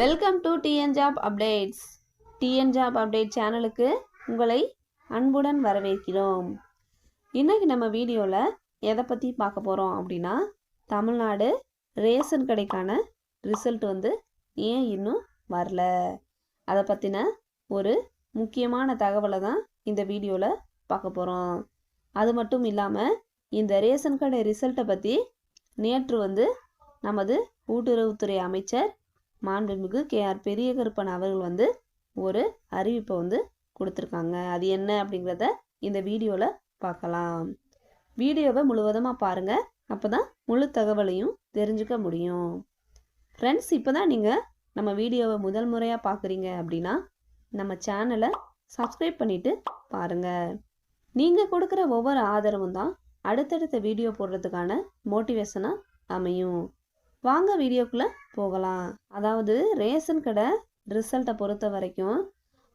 Welcome to TN job updates TN job update சேனலுக்கு உங்களை அன்புடன் வரவேற்கிறோம். இன்றைக்கு நம்ம வீடியோவில் எதை பற்றி பார்க்க போகிறோம் அப்படின்னா தமிழ்நாடு ரேஷன் கடைக்கான ரிசல்ட் வந்து ஏன் இன்னும் வரல? அதை பற்றின ஒரு முக்கியமான தகவலை தான் இந்த வீடியோவில் பார்க்க போகிறோம் அது மட்டும் இல்லாமல் இந்த ரேஷன் கடை ரிசல்ட்டை பற்றி நேற்று வந்து நமது கூட்டுறவுத்துறை அமைச்சர் மாண்புமிகு கே ஆர் பெரியகருப்பன் அவர்கள் வந்து ஒரு அறிவிப்பை வந்து கொடுத்துருக்காங்க. அது என்ன அப்படிங்கிறத இந்த வீடியோவில் பார்க்கலாம். வீடியோவை முழுவதுமாக பாருங்கள் அப்போ தான் முழு தகவலையும் தெரிஞ்சுக்க முடியும். ஃப்ரெண்ட்ஸ் இப்போ தான் நீங்கள் நம்ம வீடியோவை முதல் முறையாக பார்க்குறீங்க அப்படின்னா நம்ம சேனலை சப்ஸ்கிரைப் பண்ணிவிட்டு பாருங்கள் நீங்கள் கொடுக்குற ஒவ்வொரு ஆதரவும் தான் அடுத்தடுத்த வீடியோ போடுறதுக்கான மோட்டிவேஷனாக அமையும். வாங்க வீடியோக்குள்ளே போகலாம். அதாவது ரேஷன் கடை ரிசல்ட்டை பொறுத்த வரைக்கும்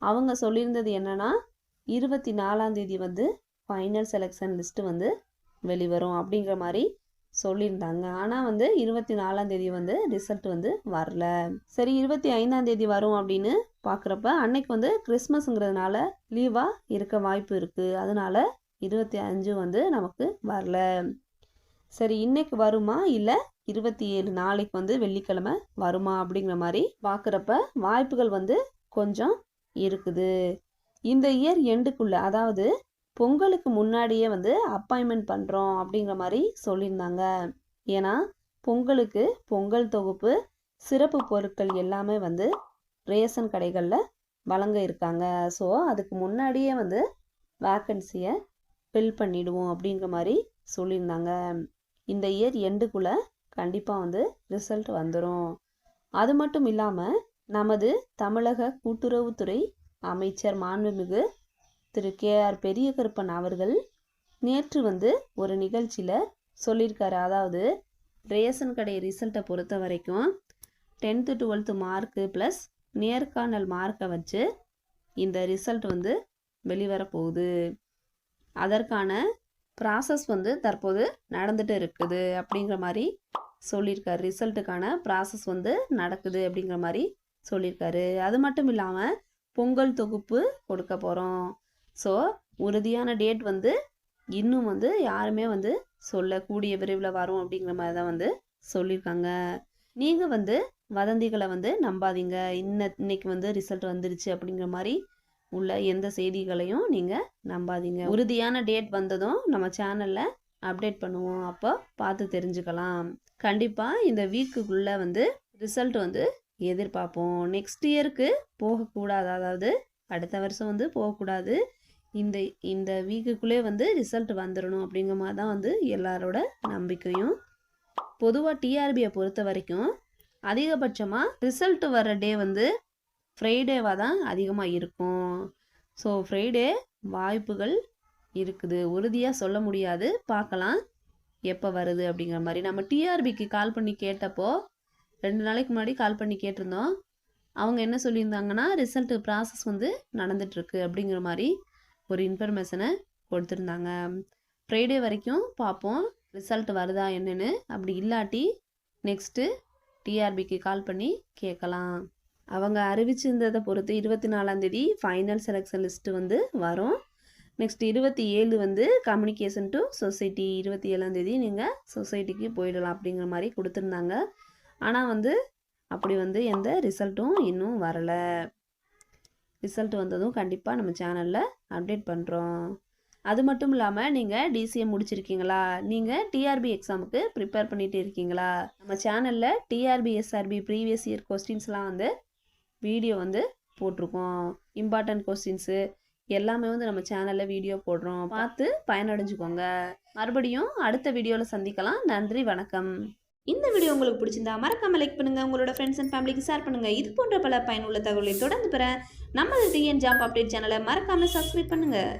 அவங்க சொல்லியிருந்தது என்னென்னா இருபத்தி நாலாந்தேதி வந்து ஃபைனல் செலெக்ஷன் லிஸ்ட்டு வந்து வெளிவரும் அப்படிங்கிற மாதிரி சொல்லியிருந்தாங்க. ஆனால் வந்து இருபத்தி நாலாந்தேதி வந்து ரிசல்ட் வந்து வரல. சரி இருபத்தி ஐந்தாந்தேதி வரும் அப்படின்னு பார்க்குறப்ப அன்னைக்கு வந்து கிறிஸ்மஸ்ங்கிறதுனால லீவாக இருக்க வாய்ப்பு இருக்குது அதனால இருபத்தி அஞ்சு வந்து நமக்கு வரல. சரி இன்னைக்கு வருமா? இல்லை இருபத்தி ஏழு நாளைக்கு வந்து வெள்ளிக்கிழமை வருமா? அப்படிங்கிற மாதிரி பார்க்குறப்ப வாய்ப்புகள் வந்து கொஞ்சம் இருக்குது. இந்த இயர் எண்டுக்குள்ள அதாவது பொங்கலுக்கு முன்னாடியே வந்து அப்பாயின்மெண்ட் பண்ணுறோம் அப்படிங்கிற மாதிரி சொல்லியிருந்தாங்க. ஏன்னா பொங்கலுக்கு பொங்கல் தொகுப்பு சிறப்பு பொருட்கள் எல்லாமே வந்து ரேஷன் கடைகளில் வழங்க இருக்காங்க. ஸோ அதுக்கு முன்னாடியே வந்து வேக்கன்சியை ஃபில் பண்ணிடுவோம் அப்படிங்கிற மாதிரி சொல்லியிருந்தாங்க. இந்த இயர் எண்டுக்குள்ளே கண்டிப்பாக வந்து ரிசல்ட் வந்துடும் அது மட்டும் இல்லாமல் நமது தமிழக கூட்டுறவுத்துறை அமைச்சர் மாண்புமிகு திரு கே ஆர் பெரிய கருப்பன் அவர்கள் நேற்று வந்து ஒரு நிகழ்ச்சியில் சொல்லியிருக்காரு. அதாவது ரேஷன் கடை ரிசல்ட்டை பொறுத்த வரைக்கும் டென்த்து டுவெல்த்து மார்க்கு ப்ளஸ் நேர்காணல் மார்க்கை வச்சு இந்த ரிசல்ட் வந்து வெளிவரப்போகுது. அதற்கான ப்ராசஸ் வந்து தற்போது நடந்துட்டு இருக்குது அப்படிங்கிற மாதிரி சொல்லியிருக்காரு. ரிசல்ட்டுக்கான ப்ராசஸ் வந்து நடக்குது அப்படிங்கிற மாதிரி சொல்லியிருக்காரு. அது மட்டும் இல்லாமல் பொங்கல் தொகுப்பு கொடுக்க போகிறோம் ஸோ உறுதியான டேட் வந்து இன்னும் வந்து யாருமே வந்து சொல்ல கூடிய விரைவில் வரும் அப்படிங்கிற மாதிரி தான் வந்து சொல்லியிருக்காங்க. நீங்கள் வந்து வதந்திகளை வந்து நம்பாதீங்க. இன்ன இன்னைக்கு வந்து ரிசல்ட் வந்துருச்சு அப்படிங்கிற மாதிரி உள்ள எந்த செய்திகளையும் நீங்கள் நம்பாதீங்க. உறுதியான டேட் வந்ததும் நம்ம சேனலில் அப்டேட் பண்ணுவோம். அப்போ பார்த்து தெரிஞ்சுக்கலாம். கண்டிப்பாக இந்த வீக்குக்குள்ளே வந்து ரிசல்ட் வந்து எதிர்பார்ப்போம். நெக்ஸ்ட் இயருக்கு போகக்கூடாது? அதாவது அடுத்த வருஷம் வந்து போகக்கூடாது. இந்த இந்த வீக்குக்குள்ளே வந்து ரிசல்ட் வந்துடணும் அப்படிங்கிற மாதிரி தான் வந்து எல்லாரோட நம்பிக்கையும். பொதுவாக டிஆர்பியை பொறுத்த வரைக்கும் அதிகபட்சமாக ரிசல்ட் வர டே வந்து ஃப்ரைடேவாக தான் அதிகமாக இருக்கும். ஸோ ஃப்ரைடே வாய்ப்புகள் இருக்குது. உறுதியாக சொல்ல முடியாது. பார்க்கலாம். எப்போ வருது அப்படிங்கிற மாதிரி. நம்ம டிஆர்பிக்கு கால் பண்ணி கேட்டப்போ ரெண்டு நாளைக்கு முன்னாடி கால் பண்ணி கேட்டிருந்தோம். அவங்க என்ன சொல்லியிருந்தாங்கன்னா ரிசல்ட்டு ப்ராசஸ் வந்து நடந்துட்டுருக்கு அப்படிங்கிற மாதிரி ஒரு இன்ஃபர்மேஷனை கொடுத்துருந்தாங்க. ஃப்ரைடே வரைக்கும் பார்ப்போம். ரிசல்ட் வருதா என்னென்னு. அப்படி இல்லாட்டி நெக்ஸ்ட்டு டிஆர்பிக்கு கால் பண்ணி கேட்கலாம். அவங்க அறிவிச்சிருந்ததை பொறுத்து இருபத்தி நாலாந்தேதி ஃபைனல் செலெக்ஷன் லிஸ்ட்டு வந்து வரும். நெக்ஸ்ட் இருபத்தி ஏழு வந்து கம்யூனிகேஷன் டு சொசைட்டி இருபத்தி ஏழாந்தேதி நீங்கள் சொசைட்டிக்கு போயிடலாம் அப்படிங்கிற மாதிரி கொடுத்துருந்தாங்க. ஆனால் வந்து அப்படி வந்து எந்த ரிசல்ட்டும் இன்னும் வரலை. ரிசல்ட் வந்ததும் கண்டிப்பாக நம்ம சேனலில் அப்டேட் பண்ணுறோம் அது மட்டும் இல்லாமல் நீங்கள் டிசிஏ முடிச்சிருக்கீங்களா? நீங்கள் டிஆர்பி எக்ஸாமுக்கு ப்ரிப்பேர் பண்ணிகிட்டு இருக்கீங்களா? நம்ம சேனலில் டிஆர்பி எஸ்ஆர்பி ப்ரீவியஸ் இயர் கொஸ்டின்ஸ்லாம் வந்து வீடியோ வந்து போட்டிருக்கோம். இம்பார்ட்டன்ட் கொஸ்டின்ஸு எல்லாமே வந்து நம்ம சேனலில் வீடியோ போடுறோம். பார்த்து பயனடைஞ்சுக்கோங்க. மறுபடியும் அடுத்த வீடியோவில் சந்திக்கலாம். நன்றி வணக்கம். இந்த வீடியோ உங்களுக்கு பிடிச்சிருந்தா மறக்காம லைக் பண்ணுங்கள் உங்களோட ஃப்ரெண்ட்ஸ் அண்ட் ஃபேமிலிக்கு ஷேர் பண்ணுங்க. இது போன்ற பல பயனுள்ள தகவலை தொடர்ந்து பெற நமது டிஎன் ஜாப் அப்டேட் சேனலை மறக்காமல் சப்ஸ்கிரைப் பண்ணுங்கள்